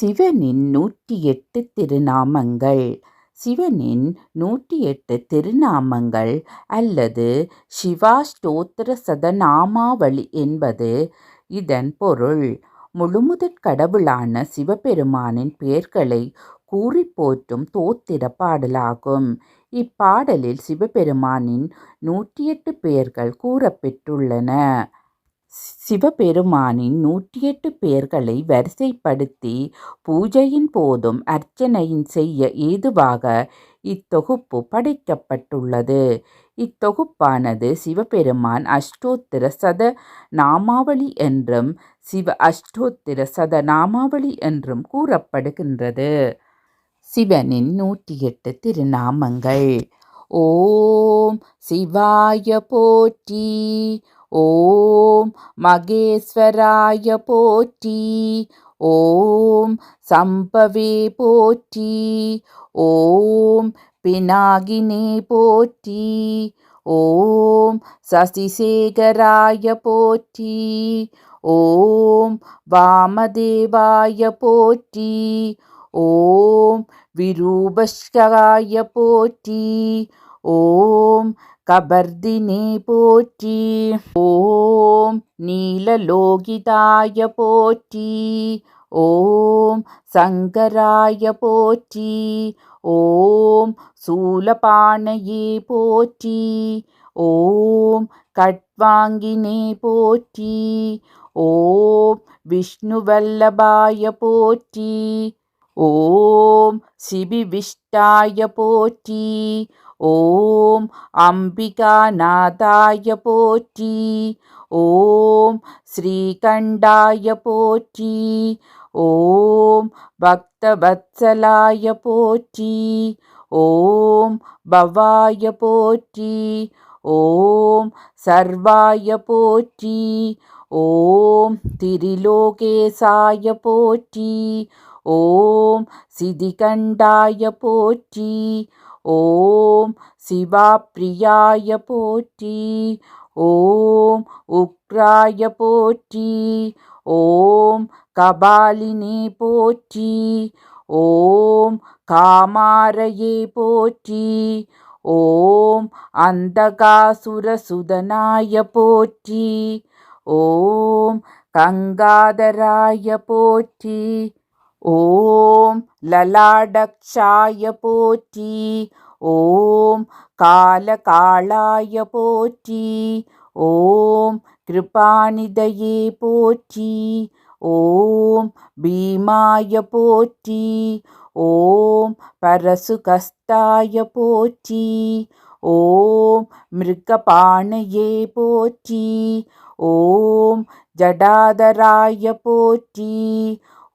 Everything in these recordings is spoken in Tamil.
சிவனின் நூற்றி எட்டு திருநாமங்கள். சிவனின் நூற்றி எட்டு திருநாமங்கள் அல்லது சிவாஷ்டோத்திர சதநாமாவளி என்பது இதன் பொருள். முழுமுதற் கடவுளான சிவபெருமானின் பெயர்களை கூறி போற்றும் தோத்திர பாடலாகும். இப்பாடலில் சிவபெருமானின் நூற்றி எட்டு பெயர்கள் கூறப்பெற்றுள்ளன. சிவபெருமானின் நூற்றி எட்டு பேர்களை வரிசைப்படுத்தி பூஜையின் போதும் அர்ச்சனையின் செய்ய ஏதுவாக இத்தொகுப்பு படைக்கப்பட்டுள்ளது. இத்தொகுப்பானது சிவபெருமான் அஷ்டோத்திர சத நாமாவளி என்றும் சிவ அஷ்டோத்திர சத நாமாவளி என்றும் கூறப்படுகின்றது. சிவனின் நூற்றி எட்டு திருநாமங்கள். ஓம் சிவாய போற்றி. ஓம் மகேஸ்வராய போற்றி ஓம் சம்பவே போற்றி ஓம் பினாகினே போற்றி ஓம் சசிசேகராய போற்றி ஓம் வாமதேவாய போற்றி ஓம் விரூபஷ்காய போற்றி ஓம் கபர்தினே போற்றி. ஓம் நீலலோகிதாய போற்றி. ஓம் சங்கராய போற்றி. ஓம் சூலபாணையே போற்றி. ஓம் கட்வாங்கினே போற்றி. ஓம் விஷ்ணுவல்லபாய போற்றி. ஓம் சிபிவிஷ்டாய போற்றி. ஓம் அம்பிகாநாதாய போற்றி. ஓம் ஸ்ரீகண்டாய போற்றி. ஓம் பக்தவத்சலாய போற்றி. ஓம் பவாய போற்றி. ஓம் சர்வாய போற்றி. ஓம் திரிலோகேசாய போற்றி. ஓம் சிதிகண்டாய போற்றி. ஓம் சிவாப்பிரியாய போற்றி ஓம் உக்ராய போற்றி ஓம் கபாலினி போற்றி ஓம் காமாரையே போற்றி ஓம் அந்தகாசுரசுதனாய போற்றி ஓம் கங்காதராய போற்றி ஓம் லலாடக்ஷாய போற்றி ஓம் காலகாளாய போற்றி ஓம் கிருபாநிதையே போற்றி ஓம் பீமாய போற்றி ஓம் பரசுகஸ்தாய போற்றி ஓம் மிருகபாணையே போற்றி ஓம் ஜடாதராய போற்றி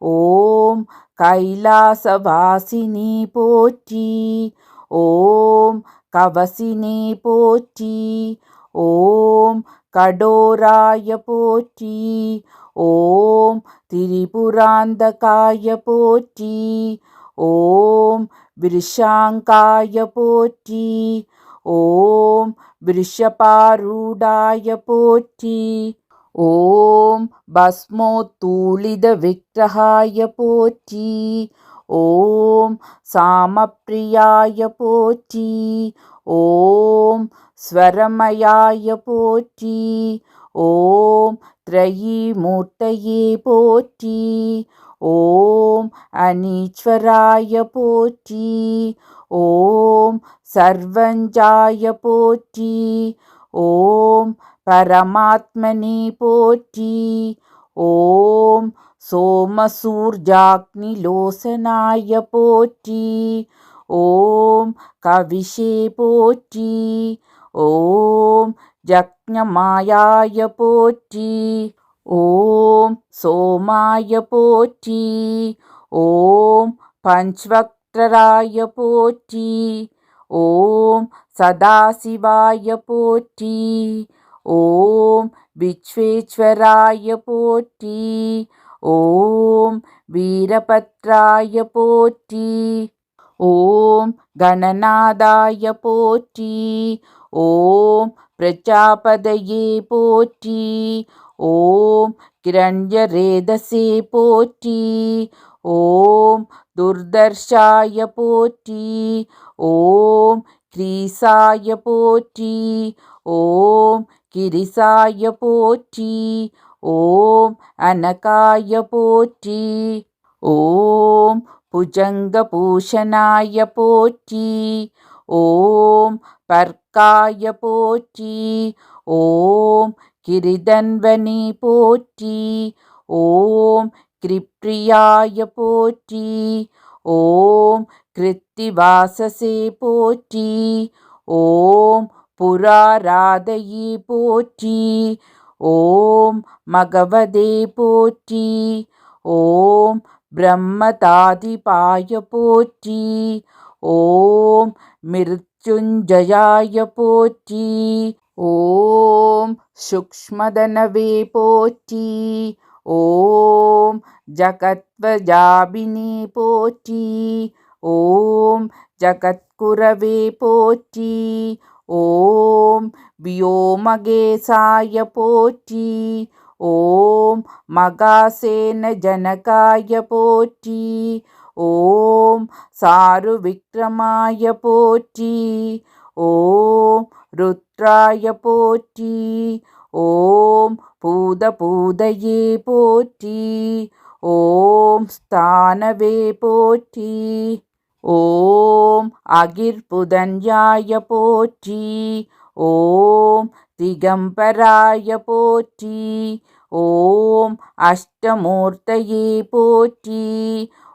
ஓம் கைலாசவாசினி போற்றி. ஓம் கவசினி போற்றி. ஓம் கடோராய போற்றி. ஓம் திரிபுராந்தகாய போற்றி. ஓம் விருஷாங்காய போற்றி. ஓம் விருஷபாரூடாய போற்றி. ஓம் பஸ்மோத்தூளித விக்கிரகாய போற்றி. ஓம் சாமப்பிரியாய போற்றி. ஓம் ஸ்வரமயாய போற்றி. ஓம் த்ரயீமூர்த்தயே போற்றி. ஓம் அனீஸ்வராய போற்றி. ஓம் சர்வஞ்சாய போற்றி. ஓம் பரமாத்மனி போற்றி ஓம் சோமசூர்ஜாக்னிலோசனாய போற்றி ஓம் கவிஷே போற்றி ஓம் ஜக்ஞமாயாய போற்றி ஓம் சோமாய போற்றி ஓம் பஞ்சவக்ரராய போற்றி ஓம் சதாசிவாய போற்றி ஓம் விஸ்வேஸ்வராய போற்றி. ஓம் வீரபத்ராய போற்றி. ஓம் கணநாதாய போற்றி. ஓம் பிரஜாபதையே போற்றி. ஓம் கிரஞ்சரேதசே போற்றி. ஓம் துர்தர்ஷாய போற்றி. ஓம் கிரீசாய போற்றி. ஓம் கிரிசாய போற்றி. ஓம் அனகாய போற்றி. ஓம் புஜங்க புஜங்கபூஷணாய போற்றி. ஓம் பர்க்காய போற்றி. ஓம் கிரிதன்வனி போற்றி. ஓம் கிரிப்ரியாய போற்றி. ஓம் கிருத்திவாசசே போற்றி. ஓம் புராராதையே போற்றி. ஓம் மகவதே போற்றி. ஓம் பிரம்மதாதிபாய போற்றி. ஓம் மிருத்யுஞ்சயாய போற்றி. ஓம் சுக்ஷ்மதனவே போற்றி. ஓம் ஜகத்வஜாபினி போற்றி. ஓம் ஜகத்குரவே போற்றி. ஓம் வியோமகேசாய போற்றி. ஓம் மகாசேன ஜனகாய போற்றி. ஓம் சாரு விக்ரமாய போற்றி. ஓம் ருத்ராய போற்றி. ஓம் பூத பூதையே போற்றி. ஓம் ஸ்தானவே போற்றி. ஓம் அகிர்புதன்யாய போற்றி ஓம் திகம்பராய போற்றி ஓம் அஷ்டமூர்த்தையே போற்றி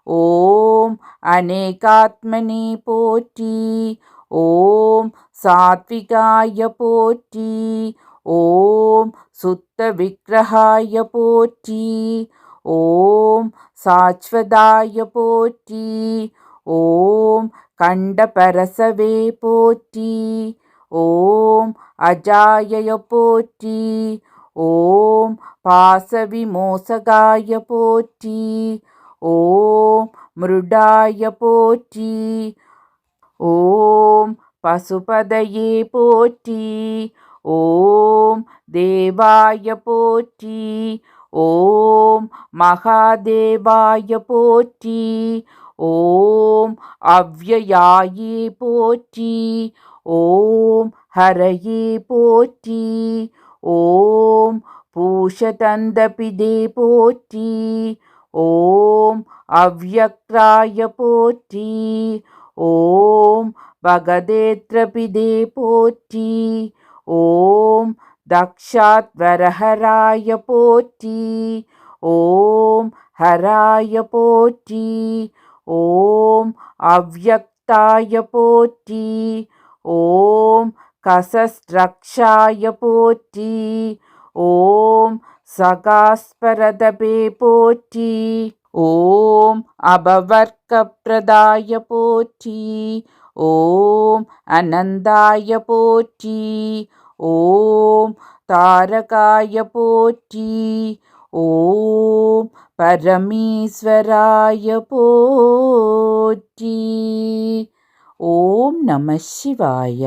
ஓம் அநேகாத்மனே போற்றி ஓம் சாத்விகாய போற்றி ஓம் சுத்த விக்கிரகாய போற்றி ஓம் சாஸ்வதாய போற்றி ஓம் கண்டபரசவே போற்றி ஓம் அஜாயய போற்றி ஓம் பாசவிமோசகாய போற்றி ஓம் மிருடாய போற்றி ஓம் பசுபதையே போற்றி ஓம் தேவாய போற்றி ஓம் மகாதேவாய போற்றி ஓம் அவ்வயாயே போற்றி ஓம் ஹரயே போற்றி ஓம் பூஷதந்தபிதே போற்றி ஓம் அவ்வக்ராய போற்றி ஓம் பகதேத்ரபிதே போற்றி ஓம் தக்ஷாத்வரஹராய போற்றி ஓம் ஹராய போற்றி ஓம் அவ்யக்தாய போற்றி. ஓம் கசஸ்ரக்ஷாய போற்றி. ஓம் சகாஸ்பரதபே போற்றி. ஓம் அபவர்க்கப்பிரதாய போற்றி. ஓம் அனந்தாய போற்றி. ஓம் தாரகாய போற்றி. ஓம் பரமேஸ்வராய போற்றி. ஓம் நம சிவாய.